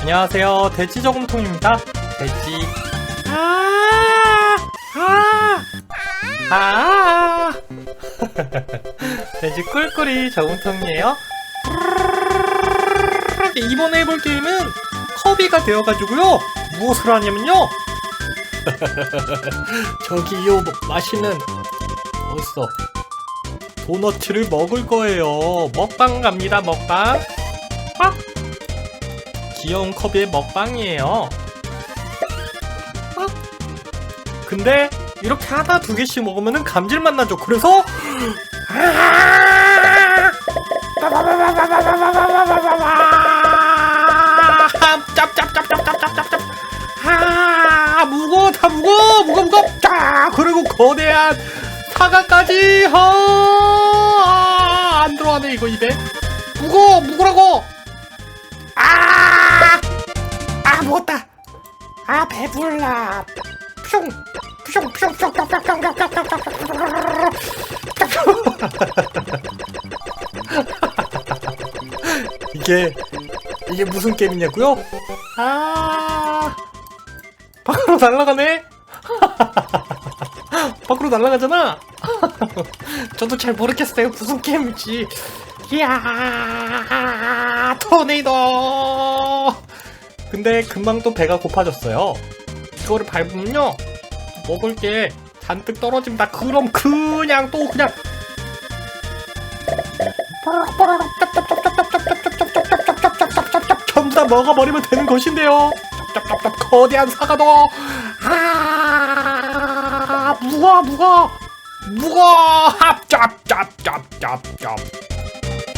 안녕하세요. 돼지 저금통입니다. 돼지. 아, 아, 아. 돼지 꿀꿀이 저금통이에요. 이번에 해볼 게임은 커비가 되어가지고요. 무엇을 하냐면요. 저기요, 맛있는, 어딨어. 도너츠를 먹을 거예요. 먹방 갑니다, 먹방. 빡! 귀여운 커비의 먹방이에요. 빡! 근데 이렇게 하나 두 개씩 먹으면 감질맛 나죠. 그래서 짭짭짭짭짭짭짭짭짭 아 무거워 다 무거워 무거워 무거워 쫙 그리고 거대한 사과까지 아, 안 들어가네 이거 입에 무거워 무거라고 아! 아 먹었다 아 배불러 뿅, 뿅, 뿅, 뿅, 뿅, 뿅, 뿅, 뿅, 이게 이게 무슨 게임이냐고요? 아 밖으로 날아가네. 밖으로 날아가잖아. 저도 잘 모르겠어요. 무슨 게임인지. 이야, 토네이도. 근데 금방 또 배가 고파졌어요. 이거를 밟으면요. 먹을 게 잔뜩 떨어집니다. 그럼 그냥 또 그냥 전부 다 먹어버리면 되는 것인데요. 거대한 사과도 아 무거 무거 무거 짭짭짭짭짭짭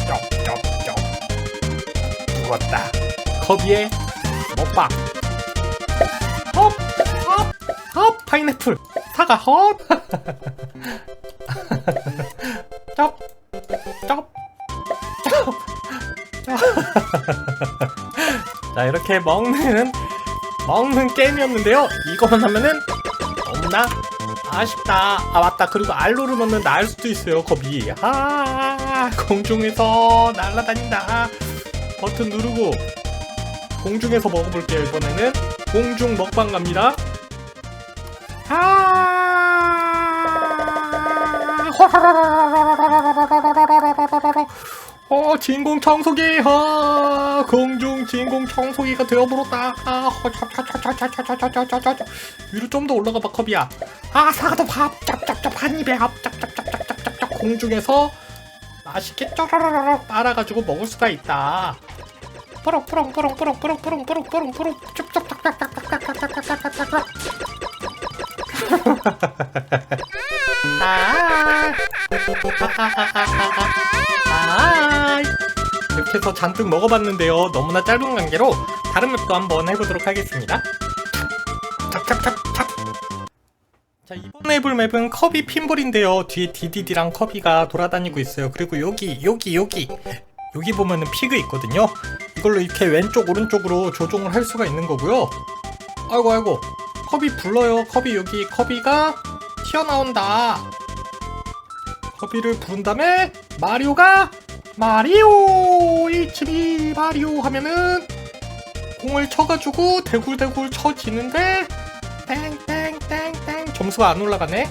쩝쩝쩝 무겁다. 커비의 먹방 헙 헙 헙 파인애플. 사과 헙 쩝 쩝, 쩝. 자 이렇게 먹는 먹는 게임이었는데요. 이거만 하면은 너무나 아쉽다. 아 맞다. 그리고 R 누르면은 날 수도 있어요 겁이. 아 공중에서 날아다닌다. 버튼 누르고 공중에서 먹어볼게요 이번에는. 공중 먹방 갑니다. 아! 어 진공 청소기. 어 공중 진공 청소기가 되어버렸다. 아 위로 좀 더 올라가 봐 컵이야. 아 사과도 밥. 짭짭짭 한 입에 밥. 짭짭짭짭짭짭 공중에서 맛있게 쪼라라라 빨아가지고 먹을 수가 있다. 뿌렁 쭉쭉딱딱딱딱딱딱딱딱딱딱 아아 이렇게 해서 잔뜩 먹어봤는데요. 너무나 짧은 관계로 다른 맵도 한번 해보도록 하겠습니다. 찹찹찹찹. 자 이번에 해볼 맵은 커비 핀볼인데요. 뒤에 디디디랑 커비가 돌아다니고 있어요. 그리고 여기 여기 여기 여기 보면은 피그 있거든요. 이걸로 이렇게 왼쪽 오른쪽으로 조종을 할 수가 있는 거고요. 아이고 아이고. 커비 불러요. 커비 여기 커비가 튀어나온다. 커비를 부른 다음에 마리오가 마리오! HB 마리오 하면은 공을 쳐가지고 대굴대굴 쳐지는데 땡땡땡땡. 점수가 안 올라가네.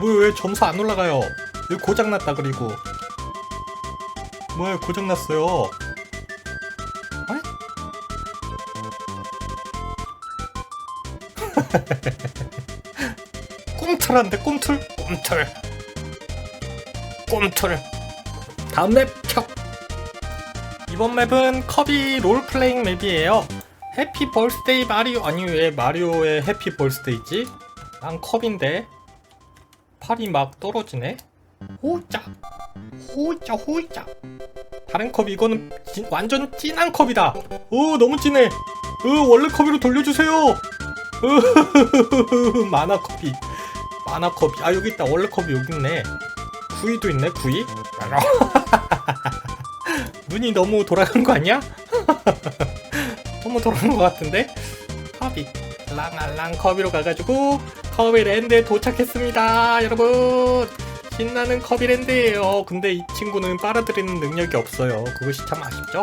뭐야 왜 점수 안 올라가요? 여기 고장났다 그리고? 뭐야 고장났어요 꿈틀한데 꿈틀? 꿈틀. 꿈틀. 다음 맵 척! 이번 맵은 커비 롤플레잉 맵이에요. 해피 벌스데이 마리오 아니 왜 마리오의 해피 벌스데이지? 난 컵인데. 팔이 막 떨어지네. 호이짜 호이짜 호이짜 다른 컵 이거는 진- 완전 진한 컵이다. 오 너무 진해. 으 원래 컵으로 돌려주세요. 으 만화 컵이 만화 컵이 아 여기 있다. 원래 컵이 여기 있네. 구이도 있네 구이? 눈이 너무 돌아간 거 아니야? 너무 돌아간 것 같은데? 커비 랑알랑 커비로 가가지고 커비랜드에 도착했습니다 여러분. 신나는 커비랜드예요. 근데 이 친구는 빨아들이는 능력이 없어요. 그것이 참 아쉽죠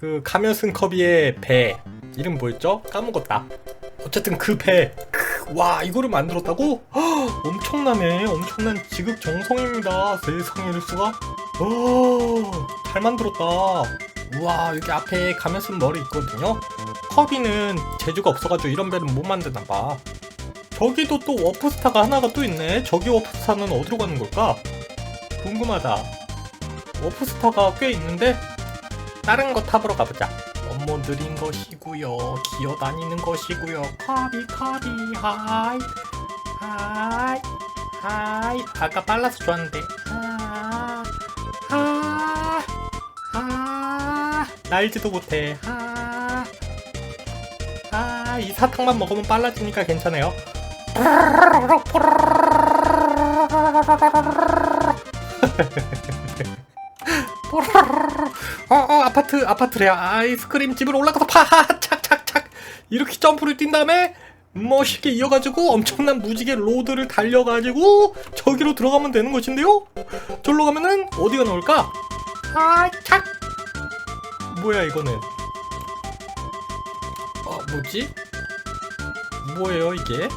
그 가면 쓴 커비의 배 이름 뭐였죠? 까먹었다. 어쨌든 그 배. 크, 와 이거를 만들었다고? 헉, 엄청나네. 엄청난 지극 정성입니다. 세상에 이럴 수가? 오, 잘 만들었다. 우와 여기 앞에 가면 쓴 머리 있거든요. 커비는 재주가 없어가지고 이런 배는 못 만드나 봐. 저기도 또 워프스타가 하나가 또 있네. 저기 워프스타는 어디로 가는 걸까? 궁금하다. 워프스타가 꽤 있는데 다른 거 타보러 가보자. 너무 느린 것이고요. 기어다니는 것이고요. 카비 카비 하이 하이 하이 아까 빨라서 좋았는데 아, 날지도 못해 아, 아, 이 사탕만 먹으면 빨라지니까 괜찮아요. 어, 어, 아파트, 아파트래요. 아이스크림 집으로 올라가서 파하, 착착착. 이렇게 점프를 뛴 다음에 멋있게 이어가지고 엄청난 무지개 로드를 달려가지고 저기로 들어가면 되는 것인데요? 절로 가면은 어디가 나올까? 아, 착! 뭐야, 이거는? 어, 뭐지? 뭐예요, 이게?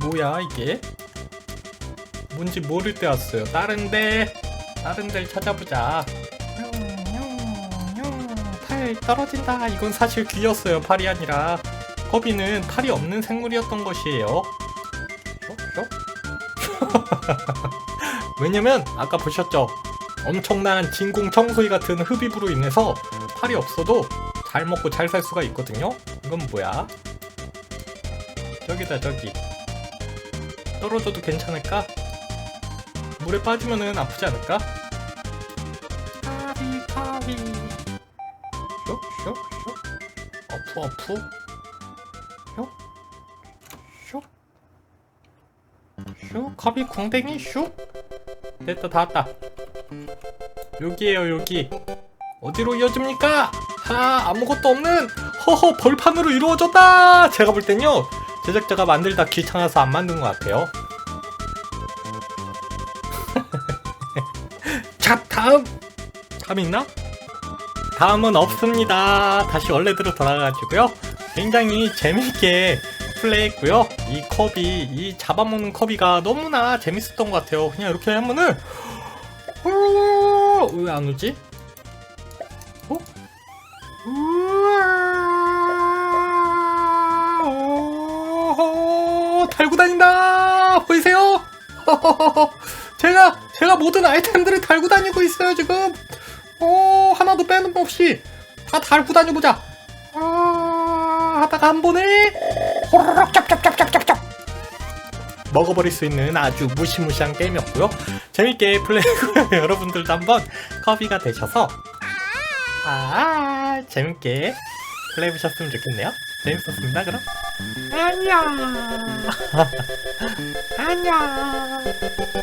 뭐야, 이게? 뭔지 모를 때 왔어요. 다른데, 다른 데를 찾아보자. 팔 떨어진다. 이건 사실 귀였어요. 팔이 아니라. 거비는 팔이 없는 생물이었던 것이에요. 왜냐면 아까 보셨죠? 엄청난 진공 청소기 같은 흡입으로 인해서 팔이 없어도 잘 먹고 잘 살 수가 있거든요. 이건 뭐야? 저기다 저기. 떨어져도 괜찮을까? 물에 빠지면은 아프지 않을까? 카비 카비. 슉슉슉 어프 어프. 슉슉슉 카비 궁뎅이? 슉 됐다 다 왔다. 여기에요 여기. 어디로 이어집니까? 하 아무것도 없는 허허 벌판으로 이루어졌다! 제가 볼 땐요 제작자가 만들다 귀찮아서 안 만든 것 같아요 다음. 다음 있나? 다음은 없습니다. 다시 원래대로 돌아가가지고요. 굉장히 재밌게 플레이했고요. 이 컵이 이 잡아먹는 컵이가 너무나 재밌었던 것 같아요. 그냥 이렇게 하면은 왜 안 오지? 어? 달고 다닌다! 보이세요? 제가 제가 모든 아이템들을 달고 다니고 있어요 지금. 어 하나도 빼놓없이 다 달고 다녀보자. 아 하다가 한 번에 호로록 짭짭짭짭짭짭 먹어버릴 수 있는 아주 무시무시한 게임이었고요. 재밌게 플레이했고요. 여러분들도 한번 커비가 되셔서 아 재밌게 플레이해보셨으면 좋겠네요. 재밌었습니다. 그럼 안녕 안녕.